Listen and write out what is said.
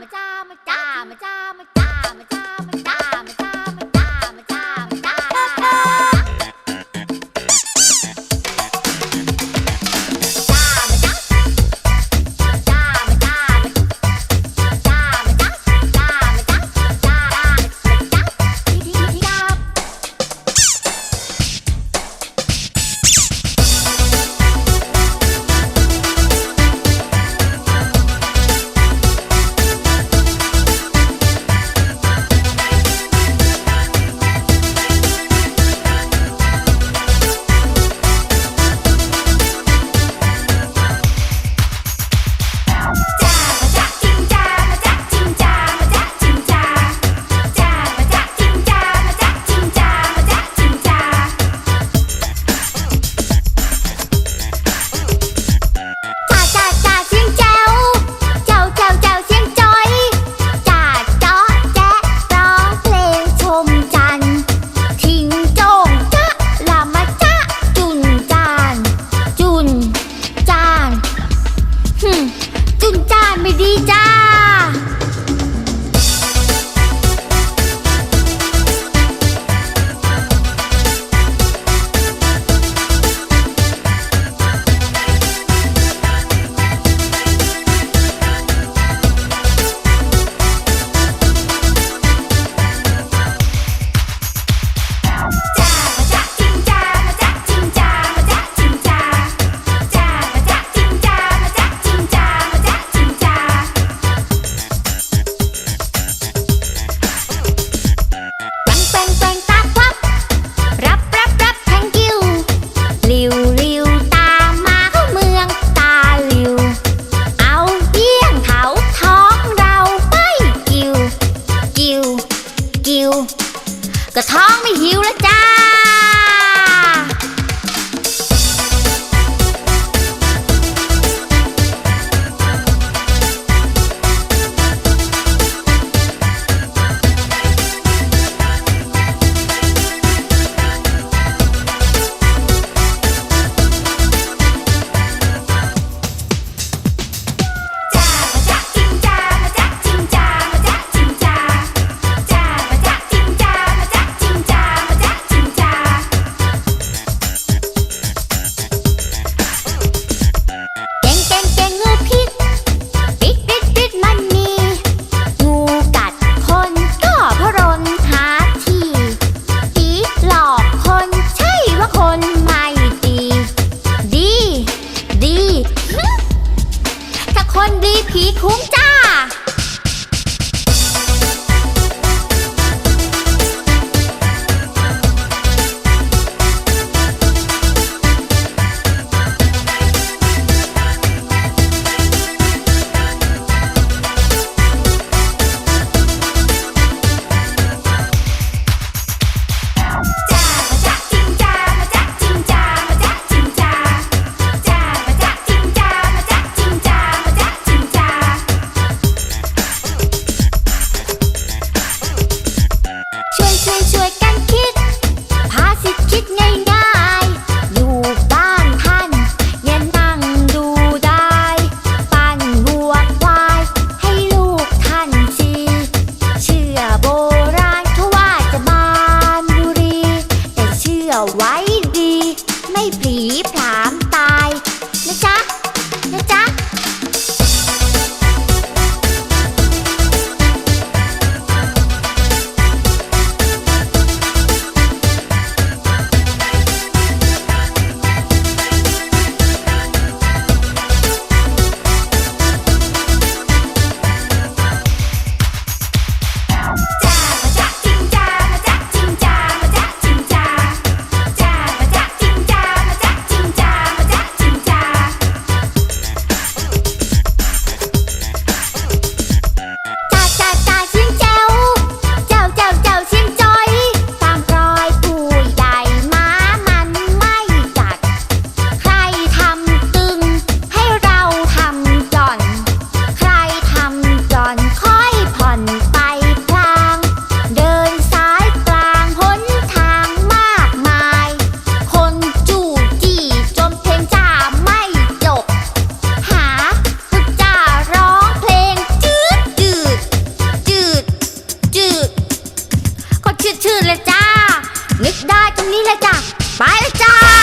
มาจ้ามาจ้ามาจ้ามาจ้ามาจ้ามาจ้า ไปดีจ้า วิวแล้วจ้า คนดีผีคุ้มจ้า So why? เลยจ้ะไปเลยจ้า